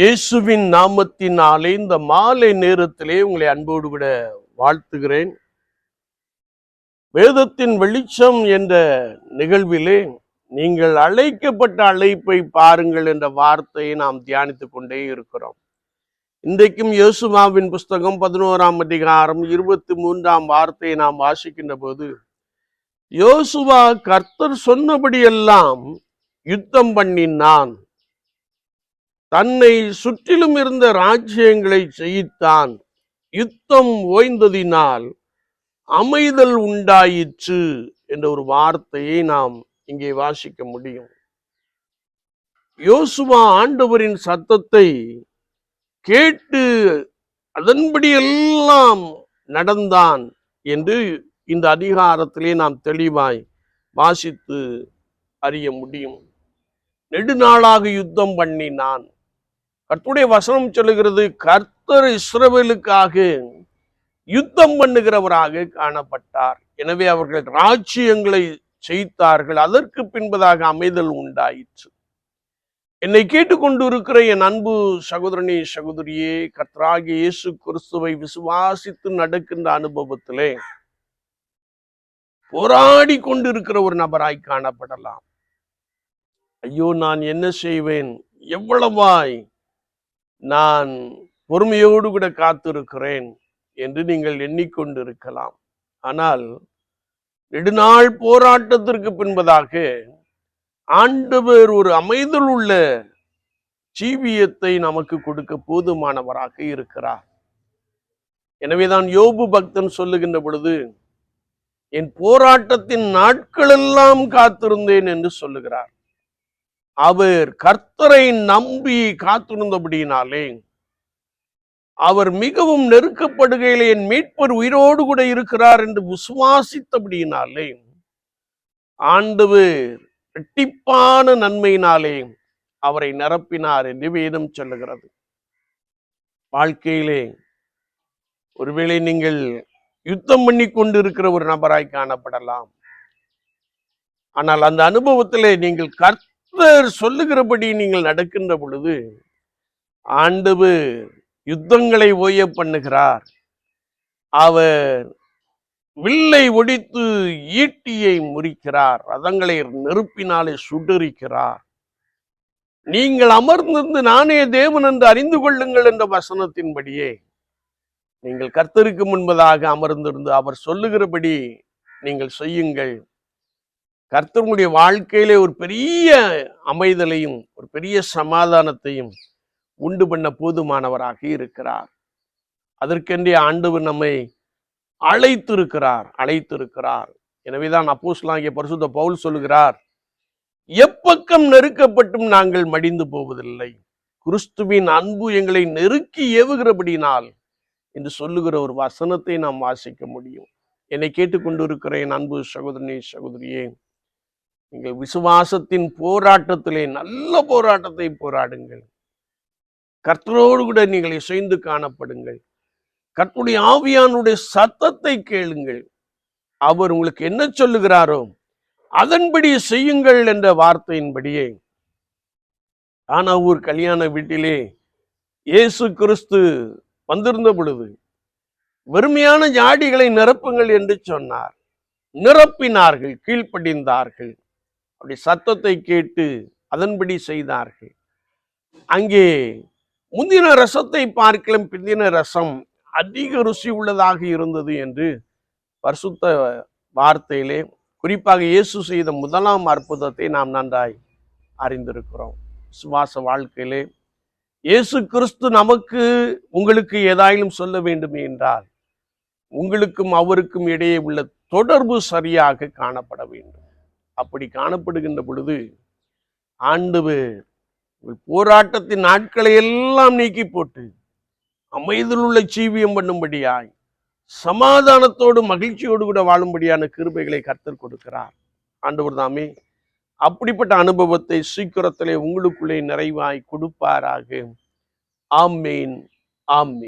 இயேசுவின் நாமத்தினாலே இந்த மாலை நேரத்திலே உங்களை அன்போடு கூட வாழ்த்துகிறேன். வேதத்தின் வெளிச்சம் என்ற நிகழ்விலே நீங்கள் அழைக்கப்பட்ட அழைப்பை பாருங்கள் என்ற வார்த்தையை நாம் தியானித்துக் கொண்டே இருக்கிறோம். இன்றைக்கும் இயேசுமாவின் புஸ்தகம் பதினோராம் அதிகாரம் இருபத்தி மூன்றாம் வார்த்தையை நாம் வாசிக்கின்ற போது யோசுவா கர்த்தர் சொன்னபடியெல்லாம் யுத்தம் பண்ணினான். தன்னை சுற்றிலும் இருந்த ராஜ்யங்களை செய்தான். யுத்தம் ஓய்ந்ததினால் அமைதல் உண்டாயிற்று என்ற ஒரு வார்த்தையை நாம் இங்கே வாசிக்க முடியும். யோசுவா ஆண்டவரின் சத்தத்தை கேட்டு அதன்படி எல்லாம் நடந்தான் என்று இந்த அதிகாரத்திலே நாம் தெளிவாய் வாசித்து அறிய முடியும். நெடுநாளாக யுத்தம் பண்ணினான். கர்த்துடைய வசனம் சொல்லுகிறது கர்த்தர் இஸ்ரவேலுக்காக யுத்தம் பண்ணுகிறவராக காணப்பட்டார். எனவே அவர்கள் ராஜ்யங்களை செய்தார்கள். அதற்கு பின்பதாக அமைதல் உண்டாயிற்று. என்னை கேட்டுக்கொண்டு இருக்கிற என் அன்பு சகோதரனே சகோதரியே கர்த்தராகிய இயேசு கிறிஸ்துவை விசுவாசித்து நடக்கின்ற அனுபவத்திலே போராடி கொண்டிருக்கிற ஒரு நபராய் காணப்படலாம். ஐயோ நான் என்ன செய்வேன்? எவ்வளவாய் நான் பொறுமையோடு கூட காத்திருக்கிறேன் என்று நீங்கள் எண்ணிக்கொண்டிருக்கலாம். ஆனால் நெடுநாள் போராட்டத்திற்கு பின்பதாக ஆண்டவர் ஒரு அமைதல் உள்ள ஜீவியத்தை நமக்கு கொடுக்க போதுமானவராக இருக்கிறார். எனவேதான் யோபு பக்தன் சொல்லுகின்ற பொழுது என் போராட்டத்தின் நாட்களெல்லாம் காத்திருந்தேன் என்று சொல்லுகிறார். அவர் கர்த்தரை நம்பி காத்திருந்தபடியினாலே அவர் மிகவும் நெருக்கப்படுகையிலே என் மீட்பர் உயிரோடு கூட இருக்கிறார் என்று விசுவாசித்தபடியினாலே ஆண்டவர் இரட்டிப்பான நன்மையினாலே அவரை நிரப்பினார் என்று வேதம் சொல்லுகிறது. வாழ்க்கையிலே ஒருவேளை நீங்கள் யுத்தம் பண்ணி கொண்டிருக்கிற ஒரு நபராய் காணப்படலாம். ஆனால் அந்த அனுபவத்திலே நீங்கள் கர்த்தர் சொல்லுகிறபடி நீங்கள் நடக்கின்ற பொழுது ஆண்டவர் யுத்தங்களை ஓய பண்ணுகிறார். அவர் வில்லை ஒடித்து ஈட்டியை முறிக்கிறார். ரதங்களை நெருப்பினாலே சுடரிக்கிறார். நீங்கள் அமர்ந்திருந்து நானே தேவன் என்று அறிந்து கொள்ளுங்கள் என்ற வசனத்தின்படியே நீங்கள் கர்த்தருக்கு முன்பதாக அமர்ந்திருந்து அவர் சொல்லுகிறபடி நீங்கள் செய்யுங்கள். கர்த்தருடைய வாழ்க்கையிலே ஒரு பெரிய அமைதலையும் ஒரு பெரிய சமாதானத்தையும் உண்டு பண்ண போதுமானவராக இருக்கிறார். அதற்கென்றே ஆண்டவர் நம்மை அழைத்திருக்கிறார் அழைத்திருக்கிறார். எனவேதான் அப்போஸ்லாகிய பரிசுத்த பவுல் சொல்லுகிறார் எப்பக்கம் நெருக்கப்பட்டும் நாங்கள் மடிந்து போவதில்லை. கிறிஸ்துவின் அன்பு எங்களை நெருக்கி ஏவுகிறபடினால் என்று சொல்லுகிற ஒரு வசனத்தை நாம் வாசிக்க முடியும். என்னை கேட்டுக்கொண்டிருக்கிறேன் அன்பு சகோதரனே சகோதரியே நீங்கள் விசுவாசத்தின் போராட்டத்திலே நல்ல போராட்டத்தை போராடுங்கள். கர்த்தரோடு கூட நீங்கள் இசைந்து காணப்படுங்கள். கர்த்தருடைய ஆவியானுடைய சத்தத்தை கேளுங்கள். அவர் உங்களுக்கு என்ன சொல்லுகிறாரோ அதன்படி செய்யுங்கள் என்ற வார்த்தையின்படியே. ஆனா ஊர் கல்யாண வீட்டிலே இயேசு கிறிஸ்து வந்திருந்த பொழுது வெறுமையான ஜாடிகளை நிரப்புங்கள் என்று சொன்னார். நிரப்பினார்கள் கீழ்ப்படிந்தார்கள். அப்படி சத்தத்தை கேட்டு அதன்படி செய்தார்கள். அங்கே முந்தின ரசத்தை பார்க்கலாம் பிந்தின ரசம் அதிக ருசி உள்ளதாக இருந்தது என்று பரிசுத்த வார்த்தையிலே குறிப்பாக இயேசு செய்த முதலாம் அற்புதத்தை நாம் நன்றாய் அறிந்திருக்கிறோம். சுவாச வாழ்க்கையிலே இயேசு கிறிஸ்து நமக்கு உங்களுக்கு ஏதாயிலும் சொல்ல வேண்டும் என்றால் உங்களுக்கும் அவருக்கும் இடையே உள்ள தொடர்பு சரியாக காணப்பட வேண்டும். அப்படி காணப்படுகின்ற பொழுது ஆண்டவர் உங்கள் போராட்டத்தின் நாட்களை எல்லாம் நீக்கி போட்டு அமைதியில் உள்ள ஜீவியம் பண்ணும்படியாய் சமாதானத்தோடு மகிழ்ச்சியோடு கூட வாழும்படியான கிருபைகளை கர்த்தர் கொடுக்கிறார். ஆண்டவர் தாமே அப்படிப்பட்ட அனுபவத்தை சீக்கிரத்திலே உங்களுக்குள்ளே நிறைவாய் கொடுப்பாராக. ஆமேன் ஆமீன்.